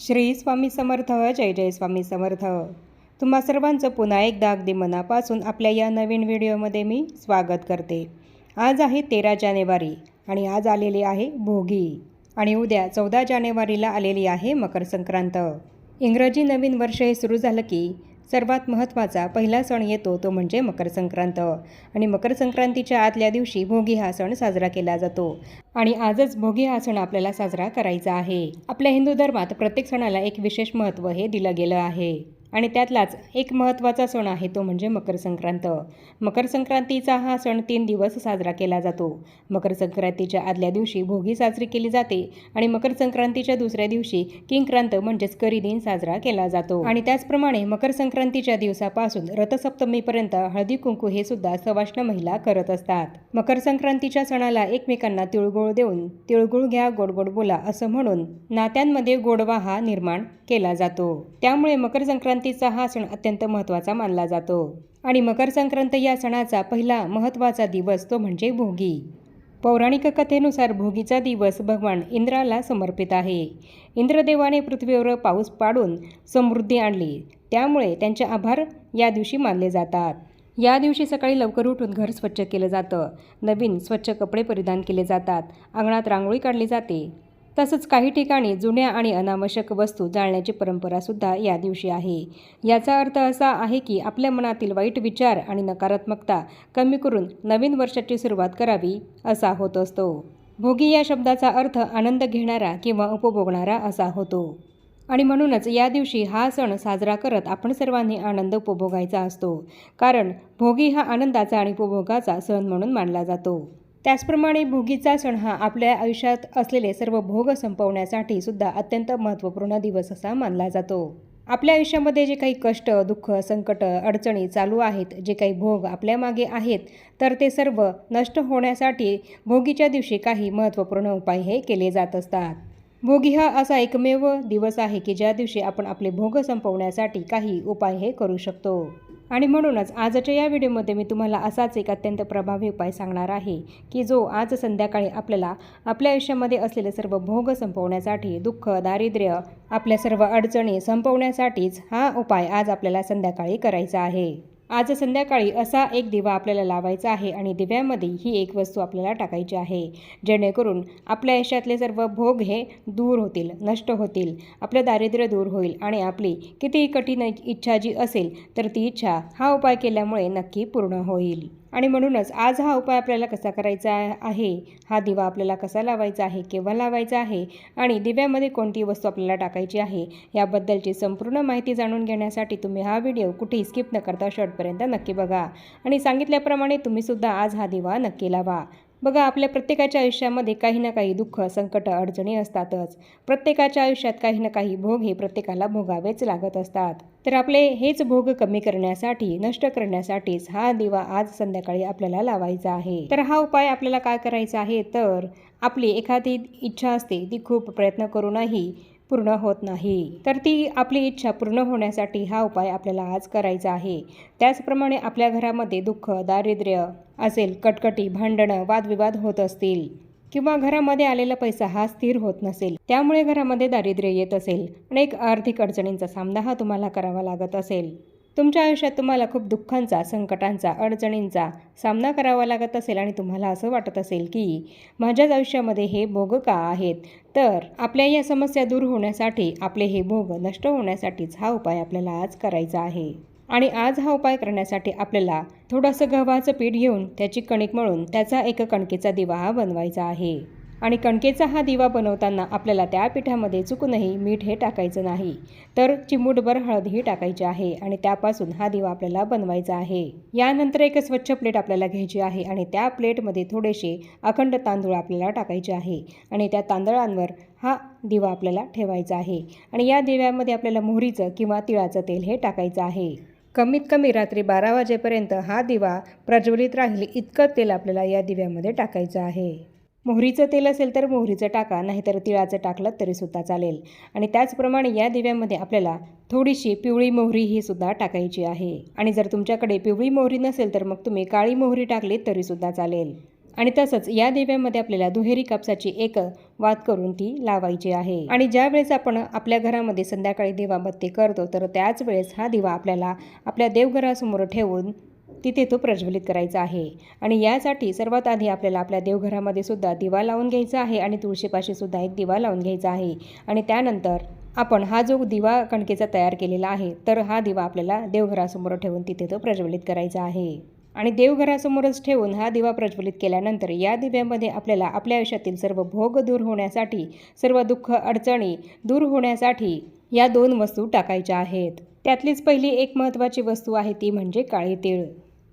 श्री स्वामी समर्थ जय जय स्वामी समर्थ. तुम्हा सर्वांचं पुन्हा एकदा अगदी मनापासून आपल्या या नवीन व्हिडिओमध्ये मी स्वागत करते. आज आहे तेरा जानेवारी आणि आज आलेली आहे भोगी. आणि उद्या चौदा जानेवारीला आलेली आहे मकर संक्रांत. इंग्रजी नवीन वर्ष हे सुरू झालं की सर्वात महत्त्वाचा पहिला सण येतो तो म्हणजे मकर संक्रांत आणि मकर संक्रांतीच्या आदल्या दिवशी भोगी हा सण साजरा केला जातो. आणि आजच भोगी हा सण आपल्याला साजरा करायचा आहे. आपल्या हिंदू धर्मात प्रत्येक सणाला एक विशेष महत्त्व हे दिलं गेलं आहे. आणि त्यातलाच एक महत्त्वाचा सण आहे तो म्हणजे मकर संक्रांत मकर संक्रांतीचा हा सण तीन दिवस साजरा केला जातो. मकर संक्रांतीच्या आदल्या दिवशी भोगी साजरी केली जाते आणि मकर संक्रांतीच्या दुसऱ्या दिवशी किंक्रांत म्हणजेच करी दिन साजरा केला जातो. आणि त्याचप्रमाणे मकर संक्रांतीच्या दिवसापासून रथसप्तमीपर्यंत हळदी कुंकू हे सुद्धा सवाष्ण महिला करत असतात. मकर संक्रांतीच्या सणाला एकमेकांना तिळगुळ देऊन तिळगुळ घ्या गोड गोड बोला असं म्हणून नात्यांमध्ये गोडवा हा निर्माण केला जातो. त्यामुळे मकर संक्रांत संक्रांतीचा हा सण अत्यंत महत्त्वाचा मानला जातो. आणि मकर संक्रांत या सणाचा पहिला महत्त्वाचा दिवस तो म्हणजे भोगी. पौराणिक कथेनुसार भोगीचा दिवस भगवान इंद्राला समर्पित आहे. इंद्रदेवाने पृथ्वीवर पाऊस पाडून समृद्धी आणली. त्यामुळे त्यांचे आभार या दिवशी मानले जातात. या दिवशी सकाळी लवकर उठून घर स्वच्छ केलं जातं. नवीन स्वच्छ कपडे परिधान केले जातात. अंगणात रांगोळी काढली जाते. तसंच काही ठिकाणी जुन्या आणि अनावश्यक वस्तू जाळण्याची परंपरासुद्धा या दिवशी आहे. याचा अर्थ असा आहे की आपल्या मनातील वाईट विचार आणि नकारात्मकता कमी करून नवीन वर्षाची सुरुवात करावी असा होत असतो. भोगी या शब्दाचा अर्थ आनंद घेणारा किंवा उपभोगणारा असा होतो. आणि म्हणूनच या दिवशी हा सण साजरा करत आपण सर्वांनी आनंद उपभोगायचा असतो. कारण भोगी हा आनंदाचा आणि उपभोगाचा सण म्हणून मानला जातो. त्याचप्रमाणे भोगीचा सण हा आपल्या आयुष्यात असलेले सर्व भोग संपवण्यासाठी सुद्धा अत्यंत महत्त्वपूर्ण दिवस असा मानला जातो. आपल्या आयुष्यामध्ये जे काही कष्ट दुःख संकट अडचणी चालू आहेत जे काही भोग आपल्या मागे आहेत तर ते सर्व नष्ट होण्यासाठी भोगीच्या दिवशी काही महत्त्वपूर्ण उपाय हे केले जात असतात. भोगी हा असा एकमेव दिवस आहे की ज्या दिवशी आपण आपले भोग संपवण्यासाठी काही उपाय हे करू शकतो. आणि म्हणूनच आजच्या या व्हिडिओमध्ये मी तुम्हाला असाच एक अत्यंत प्रभावी उपाय सांगणार आहे की जो आज संध्याकाळी आपल्याला आपल्या आयुष्यामध्ये असलेले सर्व भोग संपवण्यासाठी दुःख दारिद्र्य आपल्या सर्व अडचणी संपवण्यासाठीच हा उपाय आज आपल्याला संध्याकाळी करायचा आहे. आज संध्याकाळी असा एक दिवा आपल्याला लावायचा आहे आणि दिव्यामध्ये ही एक वस्तू आपल्याला टाकायची आहे. जेणेकरून आपल्या आयुष्यातले सर्व भोग हे दूर होतील नष्ट होतील आपलं दारिद्र्य दूर होईल आणि आपली कितीही कठीण इच्छा जी असेल तर ती इच्छा हा उपाय केल्यामुळे नक्की पूर्ण होईल. आणि म्हणूनच आज हा उपाय आपल्याला कसा करायचा आहे? हा दिवा आपल्याला कसा लावायचा आहे? केव्हा लावायचा आहे? आणि दिव्यामध्ये कोणती वस्तू आपल्याला टाकायची आहे? याबद्दलची संपूर्ण माहिती जाणून घेण्यासाठी तुम्ही हा व्हिडिओ कुठेही स्किप न करता शॉर्टपर्यंत नक्की बघा. आणि सांगितल्याप्रमाणे तुम्हीसुद्धा आज हा दिवा नक्की लावा. बघा आपल्या प्रत्येकाच्या आयुष्यामध्ये काही ना काही दुःख संकट अडचणी असतातच. प्रत्येकाच्या आयुष्यात काही ना काही भोग हे प्रत्येकाला भोगावेच लागत असतात. तर आपले हेच भोग कमी करण्यासाठी नष्ट करण्यासाठीच हा दिवा आज संध्याकाळी आपल्याला लावायचा आहे. तर हा उपाय आपल्याला काय करायचा आहे? तर आपली एखादी इच्छा असते ती खूप प्रयत्न करूनही पूर्ण होत नाही. तर ती आपली इच्छा पूर्ण होण्यासाठी हा उपाय आपल्याला आज करायचा आहे. त्याचप्रमाणे आपल्या घरामध्ये दुःख दारिद्र्य असेल कटकटी भांडणं वादविवाद होत असतील किंवा घरामध्ये आलेला पैसा हा स्थिर होत नसेल त्यामुळे घरामध्ये दारिद्र्य येत असेल अनेक आर्थिक अडचणींचा सामना हा तुम्हाला करावा लागत असेल. तुमच्या आयुष्यात तुम्हाला खूप दुःखांचा संकटांचा अडचणींचा सामना करावा लागत असेल आणि तुम्हाला असं वाटत असेल की माझ्याच आयुष्यामध्ये हे भोग का आहेत? तर आपल्या या समस्या दूर होण्यासाठी आपले हे भोग नष्ट होण्यासाठीच हा उपाय आपल्याला आज करायचा आहे. आणि आज हा उपाय करण्यासाठी आपल्याला थोडंसं गव्हाचं पीठ घेऊन त्याची कणिक मळून त्याचा एक कणकेचा दिवा हा बनवायचा आहे. आणि कणकेचा हा दिवा बनवताना आपल्याला त्या पिठामध्ये चुकूनही मीठ हे टाकायचं नाही. तर चिमूटभर हळदही टाकायची आहे आणि त्यापासून हा दिवा आपल्याला बनवायचा आहे. यानंतर एक स्वच्छ प्लेट आपल्याला घ्यायची आहे आणि त्या प्लेटमध्ये थोडेसे अखंड तांदूळ आपल्याला टाकायचे आहे आणि त्या तांदळांवर हा दिवा आपल्याला ठेवायचा आहे आणि या दिव्यामध्ये आपल्याला मोहरीचं किंवा तिळाचं तेल हे टाकायचं आहे. कमीत कमी रात्री बारा वाजेपर्यंत हा दिवा प्रज्वलित राहील इतकं तेल आपल्याला या दिव्यामध्ये टाकायचं आहे. मोहरीचं तेल असेल तर मोहरीचं टाका नाहीतर तिळाचं टाकलं तरीसुद्धा चालेल. आणि त्याचप्रमाणे या दिव्यामध्ये आपल्याला थोडीशी पिवळी मोहरी ही सुद्धा टाकायची आहे. आणि जर तुमच्याकडे पिवळी मोहरी नसेल तर मग तुम्ही काळी मोहरी टाकली तरीसुद्धा चालेल. आणि तसंच या दिव्यामध्ये आपल्याला दुहेरी कापसाची एक वात करून ती लावायची आहे. आणि ज्या वेळेस आपण आपल्या घरामध्ये संध्याकाळी दिवाबत्ती करतो तर त्याच वेळेस हा दिवा आपल्याला आपल्या देवघरासमोर ठेवून तिथे तो प्रज्वलित करायचा आहे. आणि यासाठी सर्वात आधी आपल्याला आपल्या देवघरामध्ये सुद्धा दिवा लावून घ्यायचा आहे आणि तुळशीपाशी सुद्धा एक दिवा लावून घ्यायचा आहे. आणि त्यानंतर आपण हा जो दिवा कणकेचा तयार केलेला आहे तर हा दिवा आपल्याला देवघरासमोर ठेवून तिथे तो प्रज्वलित करायचा आहे. आणि देवघरासमोरच ठेवून हा दिवा प्रज्वलित केल्यानंतर या दिव्यामध्ये आपल्याला आपल्या आयुष्यातील सर्व भोग दूर होण्यासाठी सर्व दुःख अडचणी दूर होण्यासाठी या दोन वस्तू टाकायच्या आहेत. त्यातलीच पहिली एक महत्त्वाची वस्तू आहे ती म्हणजे काळे तीळ.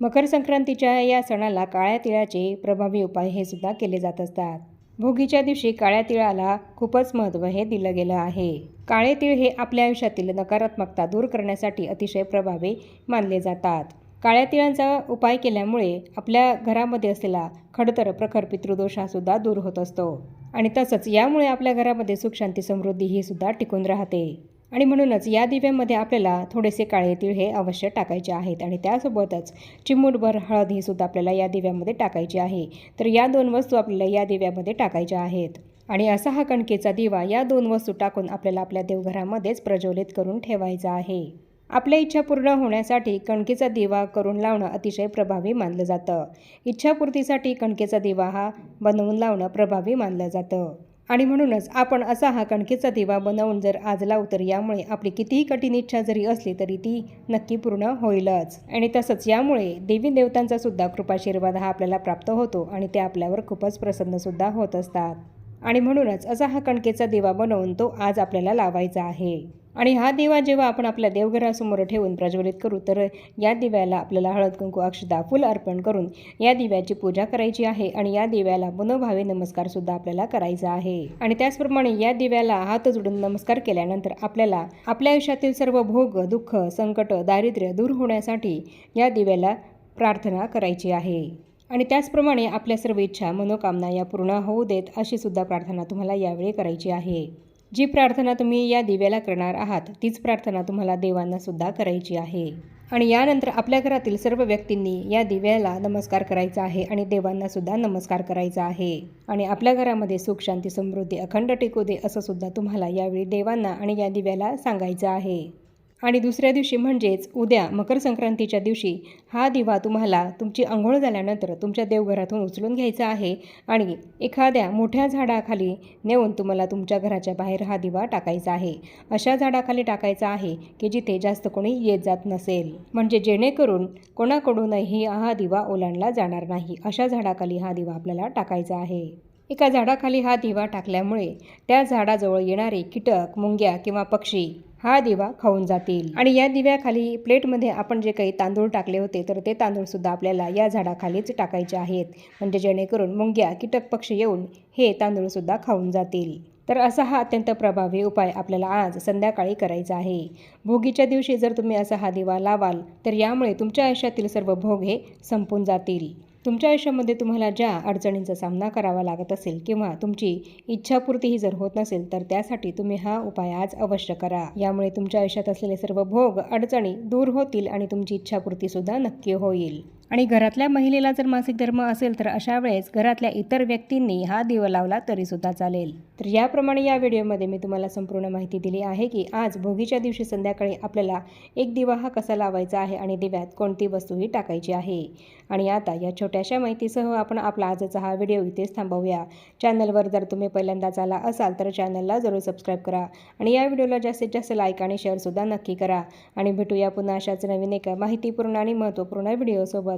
मकर संक्रांतीच्या या सणाला काळ्या तिळाचे प्रभावी उपाय हे सुद्धा केले जात असतात. भोगीच्या दिवशी काळ्या तिळाला खूपच महत्त्व हे दिलं गेलं आहे. काळे तिळ हे आपल्या आयुष्यातील नकारात्मकता दूर करण्यासाठी अतिशय प्रभावी मानले जातात. काळ्या तिळांचा उपाय केल्यामुळे आपल्या घरामध्ये असलेला खडतर प्रखर पितृदोष हा सुद्धा दूर होत असतो. आणि तसंच यामुळे आपल्या घरामध्ये सुख शांती समृद्धी ही सुद्धा टिकून राहते. आणि म्हणूनच या दिव्यामध्ये आपल्याला थोडेसे काळे तीळ हे अवश्य टाकायचे आहेत. आणि त्यासोबतच चिमूटभर हळद ही सुद्धा आपल्याला या दिव्यामध्ये टाकायची आहे. तर या दोन वस्तू आपल्याला या दिव्यामध्ये टाकायच्या आहेत. आणि असा हा कणकेचा दिवा या दोन वस्तू टाकून आपल्याला आपल्या देवघरामध्येच प्रज्वलित करून ठेवायचा आहे. आपल्या इच्छा पूर्ण होण्यासाठी कणकेचा दिवा करून लावणं अतिशय प्रभावी मानलं जातं. इच्छापूर्तीसाठी कणकेचा दिवा हा बनवून लावणं प्रभावी मानलं जातं. आणि म्हणूनच आपण असा हा कणकेचा दिवा बनवून जर आज लावू तर यामुळे आपली कितीही कठीण इच्छा जरी असली तरी ती नक्की पूर्ण होईलच. आणि तसंच यामुळे देवी देवतांचा सुद्धा कृपाशीर्वाद हा आपल्याला प्राप्त होतो आणि ते आपल्यावर खूपच प्रसन्नसुद्धा होत असतात. आणि म्हणूनच असा हा कणकेचा दिवा बनवून तो आज आपल्याला लावायचा आहे. आणि हा दिवा जेव्हा आपण आपल्या देवघरासमोर ठेवून प्रज्वलित करू तर या दिव्याला आपल्याला हळद कुंकू अक्षदा फुल अर्पण करून या दिव्याची पूजा करायची आहे आणि या दिव्याला मनोभावे नमस्कार सुद्धा आपल्याला करायचा आहे. आणि त्याचप्रमाणे या दिव्याला हात जोडून नमस्कार केल्यानंतर आपल्याला आपल्या आयुष्यातील सर्व भोग दुःख संकट दारिद्र्य दूर होण्यासाठी या दिव्याला प्रार्थना करायची आहे. आणि त्याचप्रमाणे आपल्या सर्व इच्छा मनोकामना या पूर्ण होऊ देत अशी सुद्धा प्रार्थना तुम्हाला यावेळी करायची आहे. जी प्रार्थना तुम्ही या दिव्याला करणार आहात तीच प्रार्थना तुम्हाला देवांना सुद्धा करायची आहे. आणि यानंतर आपल्या घरातील सर्व व्यक्तींनी या दिव्याला नमस्कार करायचा आहे आणि देवांना सुद्धा नमस्कार करायचा आहे. आणि आपल्या घरामध्ये सुख शांती समृद्धी अखंड टिकू दे असं सुद्धा तुम्हाला यावेळी देवांना आणि या दिव्याला सांगायचं आहे. आणि दुसऱ्या दिवशी म्हणजेच उद्या मकर संक्रांतीच्या दिवशी हा दिवा तुम्हाला तुमची आंघोळ झाल्यानंतर तुमच्या देवघरातून उचलून घ्यायचा आहे आणि एखाद्या मोठ्या झाडाखाली नेऊन तुम्हाला तुमच्या घराच्या बाहेर हा दिवा टाकायचा आहे. अशा झाडाखाली टाकायचा आहे की जिथे जास्त कोणी येत जात नसेल. म्हणजे जेणेकरून कोणाकडूनही हा दिवा ओलांडला जाणार नाही. अशा झाडाखाली हा दिवा आपल्याला टाकायचा आहे. एका झाडाखाली हा दिवा टाकल्यामुळे त्या झाडाजवळ येणारे कीटक मुंग्या किंवा पक्षी हा दिवा खाऊन जातील. आणि या दिव्याखाली प्लेटमध्ये आपण जे काही तांदूळ टाकले होते तर ते तांदूळसुद्धा आपल्याला या झाडाखालीच टाकायचे आहेत. म्हणजे जेणेकरून मुंग्या कीटक पक्षी येऊन हे तांदूळसुद्धा खाऊन जातील. तर असा हा अत्यंत प्रभावी उपाय आपल्याला आज संध्याकाळी करायचा आहे. भोगीच्या दिवशी जर तुम्ही असा हा दिवा लावाल तर यामुळे तुमच्या आयुष्यातील सर्व भोग हे संपून जातील. तुमच्या आयुष्यामध्ये तुम्हाला ज्या अडचणींचा सामना करावा लागत असेल किंवा तुमची इच्छापूर्तीही जर होत नसेल तर त्यासाठी तुम्ही हा उपाय आज अवश्य करा. यामुळे तुमच्या आयुष्यात असलेले सर्व भोग अडचणी दूर होतील आणि तुमची इच्छापूर्तीसुद्धा नक्की होईल. आणि घरातल्या महिलेला जर मासिक धर्म असेल तर अशा वेळेस घरातल्या इतर व्यक्तींनी हा दिवा लावला तरीसुद्धा चालेल. तर याप्रमाणे या व्हिडिओमध्ये मी तुम्हाला संपूर्ण माहिती दिली आहे की आज भोगीच्या दिवशी संध्याकाळी आपल्याला एक दिवा हा कसा लावायचा आहे आणि दिव्यात कोणती वस्तूही टाकायची आहे. आणि आता या छोट्याशा माहितीसह आपण आपला आजचा हा व्हिडिओ इथेच थांबवूया. चॅनलवर जर तुम्ही पहिल्यांदाच आला असाल तर चॅनलला जरूर सबस्क्राईब करा आणि या व्हिडिओला जास्तीत जास्त लाईक आणि शेअरसुद्धा नक्की करा. आणि भेटूया पुन्हा अशाच नवीन एका माहितीपूर्ण आणि महत्त्वपूर्ण व्हिडिओसोबत.